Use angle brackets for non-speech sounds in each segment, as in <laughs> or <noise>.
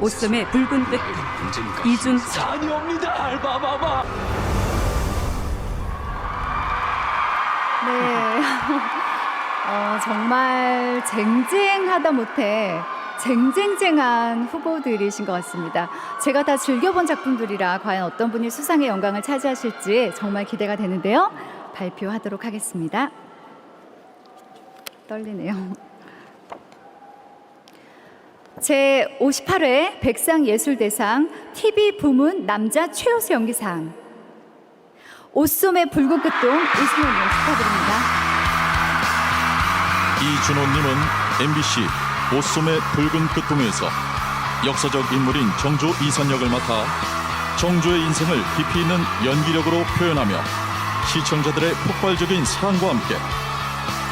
오썸의 붉은 끝 언젠가 이준석 사니옵니다 알바바바. 네. <laughs> 어, 정말 쟁쟁하다 못해 쟁쟁쟁한 후보들이신 것 같습니다. 제가 다 즐겨본 작품들이라 과연 어떤 분이 수상의 영광을 차지하실지 정말 기대가 되는데요. 발표하도록 하겠습니다. 떨리네요. 제 58회 백상예술대상 TV 부문 남자 최우수 연기상 오쏘의 붉은 끝동 이승원님 축하드립니다. 이준호님은 MBC 오솜의 붉은 끝동에서 역사적 인물인 정조 이선역을 맡아 정조의 인생을 깊이 있는 연기력으로 표현하며 시청자들의 폭발적인 사랑과 함께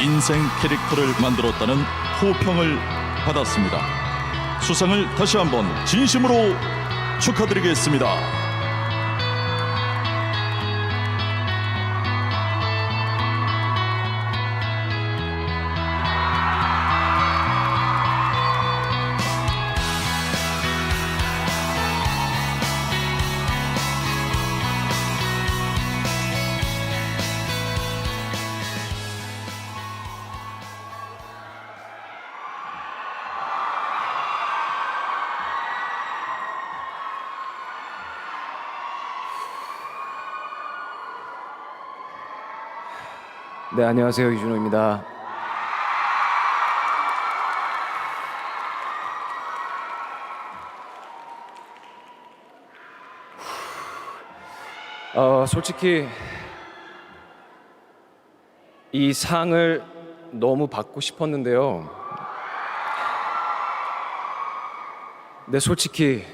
인생 캐릭터를 만들었다는 호평을 받았습니다. 수상을 다시 한번 진심으로 축하드리겠습니다. 네, 안녕하세요. 이준호입니다. 어, 솔직히 이 상을 너무 받고 싶었는데요. 근데 솔직히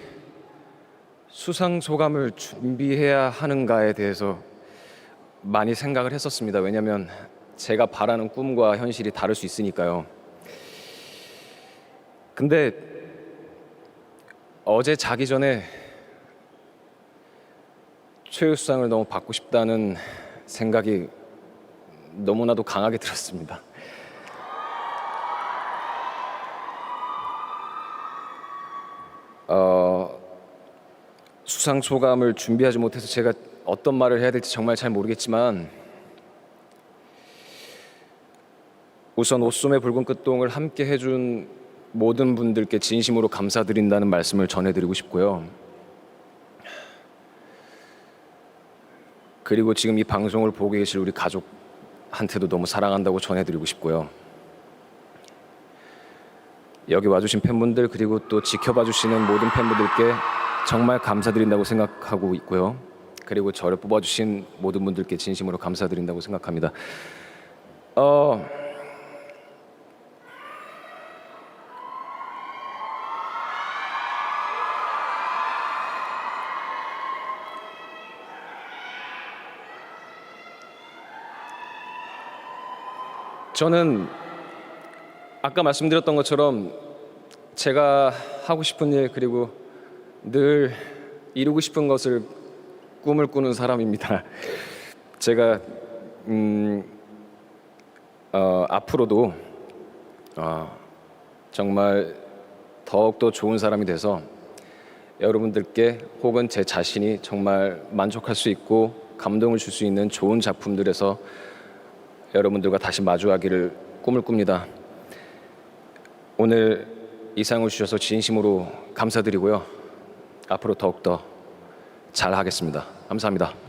수상 소감을 준비해야 하는가에 대해서 많이 생각을 했었습니다. 왜냐하면 제가 바라는 꿈과 현실이 다를 수 있으니까요. 근데 어제 자기 전에 최우수상을 너무 받고 싶다는 생각이 너무나도 강하게 들었습니다. 어, 수상 소감을 준비하지 못해서 제가 어떤 말을 해야 될지 정말 잘 모르겠지만 우선 오솜의 붉은 끝동을 함께 해준 모든 분들께 진심으로 감사드린다는 말씀을 전해드리고 싶고요. 그리고 지금 이 방송을 보고 계실 우리 가족한테도 너무 사랑한다고 전해드리고 싶고요. 여기 와주신 팬분들 그리고 또 지켜봐 주시는 모든 팬분들께 정말 감사드린다고 생각하고 있고요. 그리고 저를 뽑아주신 모든 분들께 진심으로 감사드린다고 생각합니다. 어, 저는 아까 말씀드렸던 것처럼 제가 하고 싶은 일 그리고 늘 이루고 싶은 것을 꿈을 꾸는 사람입니다. 제가 음, 어, 앞으로도 어, 정말 더욱더 좋은 사람이 돼서 여러분들께 혹은 제 자신이 정말 만족할 수 있고 감동을 줄 수 있는 좋은 작품들에서 여러분들과 다시 마주하기를 꿈을 꿉니다. 오늘 이 상을 주셔서 진심으로 감사드리고요. 앞으로 더욱더 잘 하겠습니다. 감사합니다.